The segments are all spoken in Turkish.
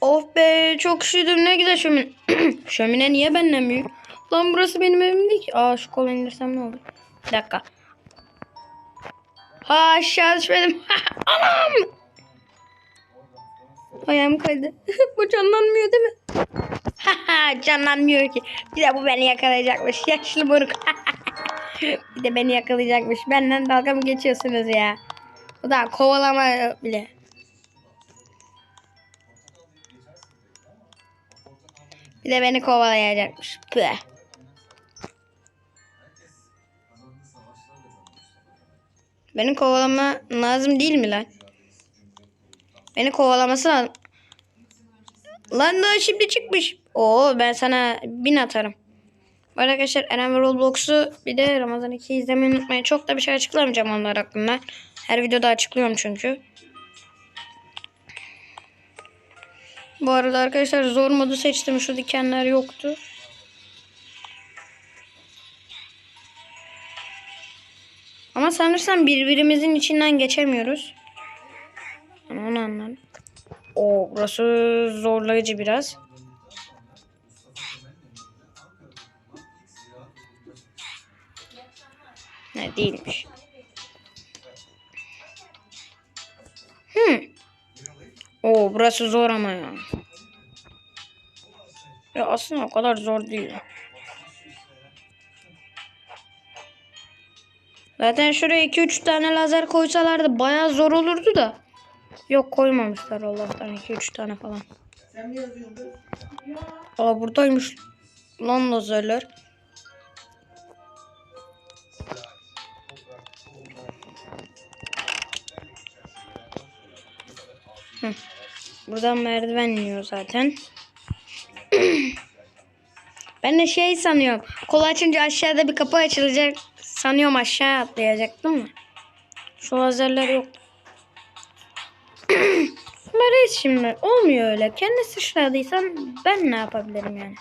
Of be çok üşüdüm ne güzel şömine. şömine niye benden büyük? Lan burası benim evim değil ki. Aa şu kola indirsem ne olur? Bir dakika. Ha aşağı düşmedim. Anam. Ayağım kaydı. bu canlanmıyor değil mi? canlanmıyor ki. Bir de bu beni yakalayacakmış. Yaşlı moruk. bir de beni yakalayacakmış. Benden dalga mı geçiyorsunuz ya? Bu da kovalama bile. Bir de beni kovalayacakmış. Püh. Beni kovalama lazım değil mi lan? Beni kovalaması lazım. Lan daha şimdi çıkmış. Oo ben sana bin atarım. Bu arkadaşlar Eren ve Roblox'u bir de Ramazan 2 izlemeyi unutmayın. Çok da bir şey açıklamayacağım onlar hakkında. Her videoda açıklıyorum çünkü. Bu arada arkadaşlar zor modu seçtim. Şu dikenler yoktu. Ama sanırsam birbirimizin içinden geçemiyoruz. Ama onu anladım. O burası zorlayıcı biraz. Ne değilmiş. Oo burası zor ama ya. Ya aslında o kadar zor değil. Zaten şuraya 2-3 tane lazer koysalardı bayağı zor olurdu da. Yok koymamışlar Allah'tan 2-3 tane falan. Aa buradaymış lan lazerler. Hı. Buradan merdiven iniyor zaten. ben de şey sanıyorum. Kolu açınca aşağıda bir kapı açılacak. Sanıyorum aşağı atlayacaktım mı? Şu lazerler yok. Reis şimdi olmuyor öyle. Kendi sıçradıysan ben ne yapabilirim yani?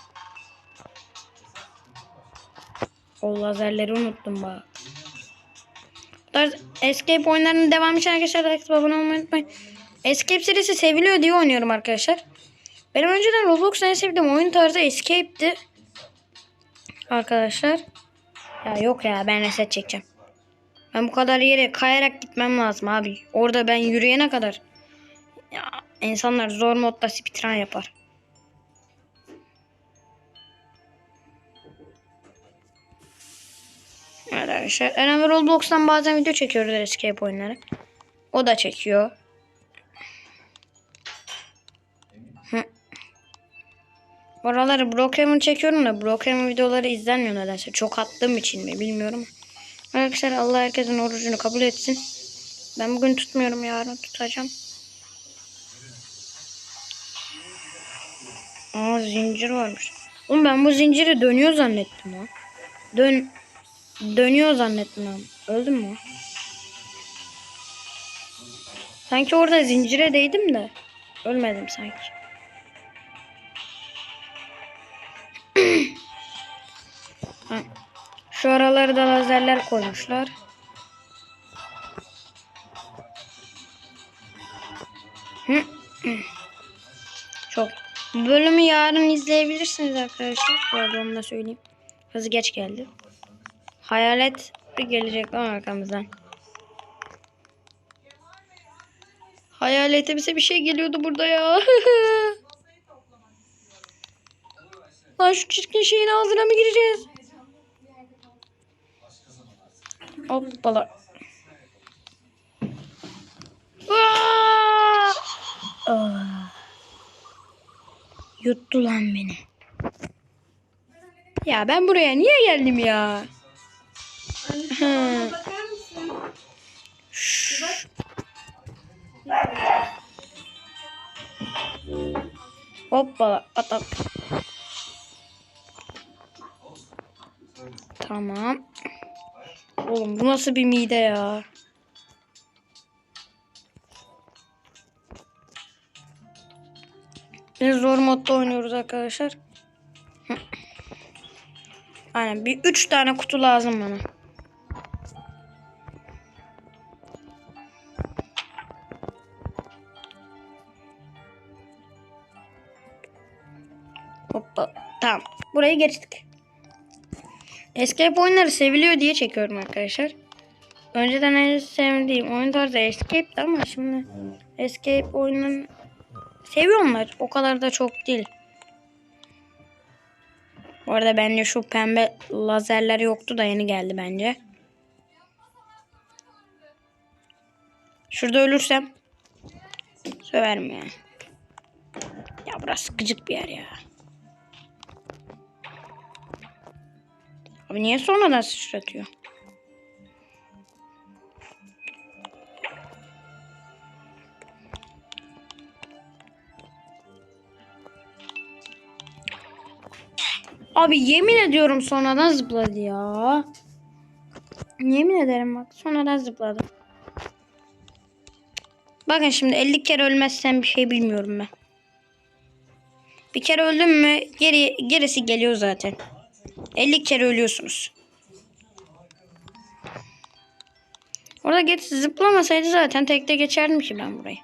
O lazerleri unuttum bak. Bu tarz Escape oyunlarının devamı için arkadaşlar like abone olmayı unutmayın. Escape serisi seviliyor diye oynuyorum arkadaşlar. Benim önceden Roblox'ta en sevdiğim oyun tarzı Escape'ti. Arkadaşlar. Ya yok ya ben reset çekeceğim. Ben bu kadar yere kayarak gitmem lazım abi. Orada ben yürüyene kadar. Ya insanlar zor modda speedrun yapar. Evet arkadaşlar. Eren ve Roblox'tan bazen video çekiyoruz escape oyunları. O da çekiyor. Oraları Brokeman çekiyorum da Brokeman videoları izlenmiyor nedense. Çok attığım için mi bilmiyorum. Arkadaşlar Allah herkesin orucunu kabul etsin. Ben bugün tutmuyorum yarın tutacağım. Aa zincir varmış. Oğlum ben bu zinciri dönüyor zannettim ha. Dön dönüyor zannettim ben. Öldüm mü? Sanki orada zincire değdim de ölmedim sanki. Şu araları da lazerler koymuşlar. Çok. Bölümü yarın izleyebilirsiniz arkadaşlar. Bu arada onu da söyleyeyim. Hızı geç geldi. Hayalet gelecek lan arkamızdan. Hayalete bize bir şey geliyordu burada ya. Lan şu çirkin şeyin ağzına mı gireceğiz? Hoppala. Aa! Ah. Yuttu lan beni. Ya ben buraya niye geldim ya? Hı. Bakar mısın? Hoppala atak. Tamam. Oğlum bu nasıl bir mide ya? Biz zor modda oynuyoruz arkadaşlar. Aynen bir üç tane kutu lazım bana. Hoppa. Tamam. Burayı geçtik. Escape oyunları seviliyor diye çekiyorum arkadaşlar. Önceden en sevdiğim oyun tarzı Escape'di ama şimdi Escape oyunun seviyorlar. O kadar da çok değil. Bu arada bence şu pembe lazerler yoktu da yeni geldi bence. Şurada ölürsem söverim ya. Ya burası gıcık bir yer ya. Abi niye sonradan sıçratıyor? Abi yemin ediyorum sonradan zıpladı ya. Yemin ederim bak sonradan zıpladı. Bakın şimdi 50 kere ölmezsem bir şey bilmiyorum ben. Bir kere öldüm mü geri, gerisi geliyor zaten. 50 kere ölüyorsunuz. Orada geç zıplamasaydı zaten tekte geçerdim ki ben burayı.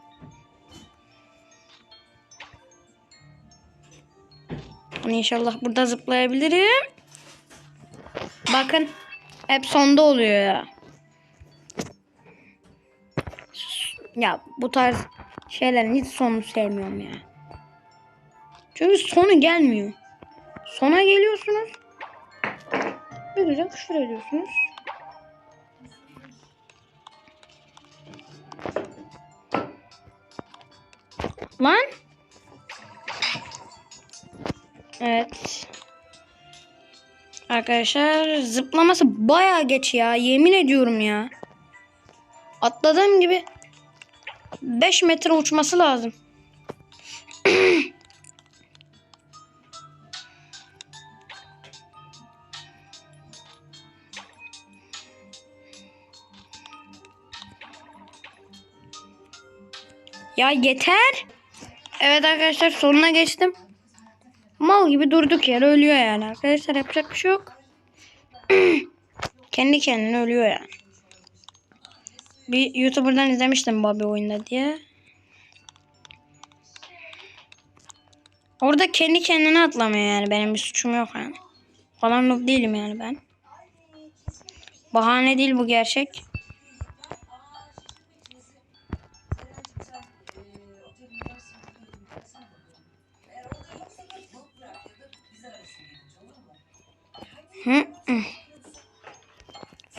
İnşallah burada zıplayabilirim. Bakın hep sonda oluyor ya. Ya bu tarz şeylerin hiç sonunu sevmiyorum ya. Çünkü sonu gelmiyor. Sona geliyorsunuz. Bir güzel küfür ediyorsunuz. Lan. Evet. Arkadaşlar zıplaması baya geç ya. Yemin ediyorum ya. Atladığım gibi 5 metre uçması lazım. Ya yeter. Evet arkadaşlar sonuna geçtim. Mal gibi durduk yer ölüyor yani arkadaşlar yapacak bir şey yok. Kendi kendine ölüyor yani. Bir YouTuber'dan izlemiştim Bobby oyunda diye. Orada kendi kendine atlamıyor yani benim bir suçum yok yani. Falan noob değilim yani ben. Bahane değil bu gerçek.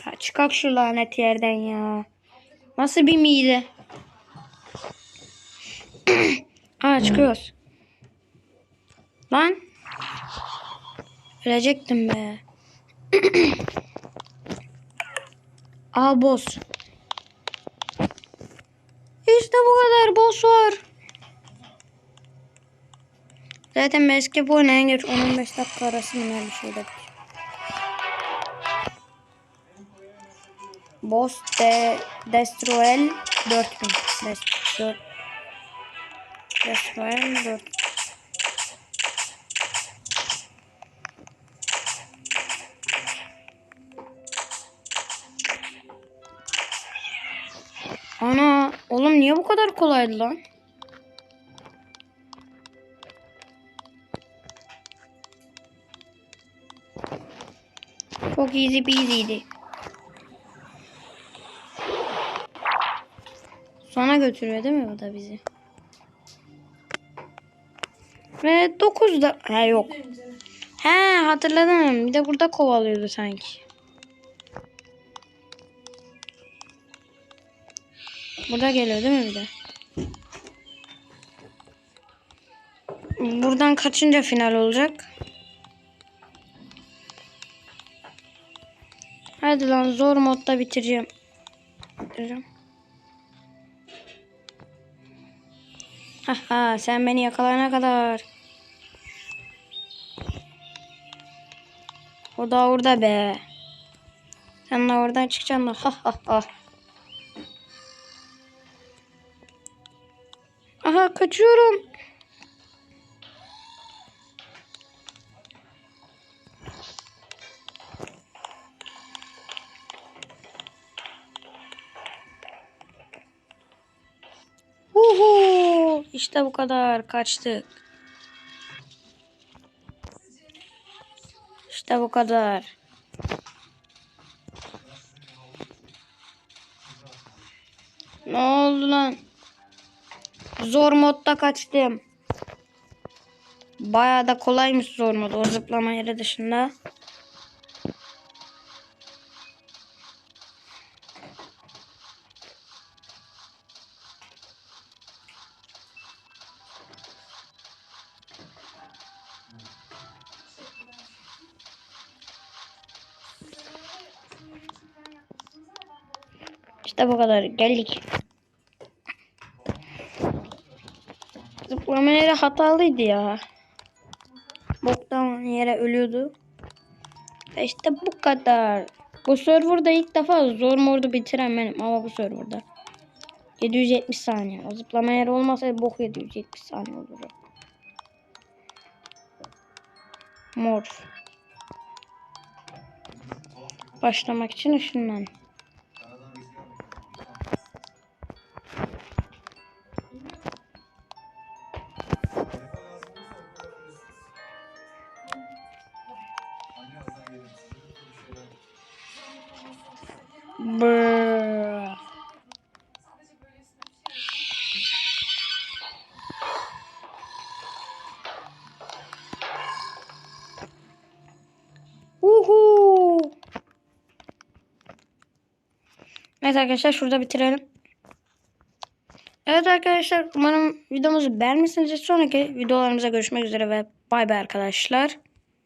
Ya çıkak şu lanet yerden ya. Nasıl bir mide? Aa çıkıyoruz. Lan. Ölecektim be. Aa boss. İşte bu kadar boss var. Zaten bu en geç 10-15 dakika arası bir şeydir. Boss de Destroel 4000. Destro Destroel 4. Ana oğlum niye bu kadar kolaydı lan? Çok easy peasy'ydi. Sona götürüyor değil mi bu da bizi? Ve 9 da... Ha yok. He hatırladım. Bir de burada kovalıyordu sanki. Burada geliyor değil mi bir de? Buradan kaçınca final olacak? Hadi lan zor modda bitireceğim. Bitireceğim. Haha sen beni yakalayana kadar. O da orada be. Sen de oradan çıkacaksın da ha ha ha. Aha kaçıyorum. Uhu, işte bu kadar kaçtık. İşte bu kadar. Ne oldu lan? Zor modda kaçtım. Bayağı da kolaymış zor mod o zıplama yeri dışında. İşte bu kadar. Geldik. Zıplama yeri hatalıydı ya. Boktan yere ölüyordu. İşte bu kadar. Bu serverda ilk defa zor modu bitiren benim ama bu serverda. 770 saniye. O zıplama yeri olmasaydı bok 770 saniye olurdu. Mor. Başlamak için ışınlan. Evet arkadaşlar şurada bitirelim. Evet arkadaşlar umarım videomuzu beğenmişsinizdir. Sonraki videolarımıza görüşmek üzere ve bay bay arkadaşlar.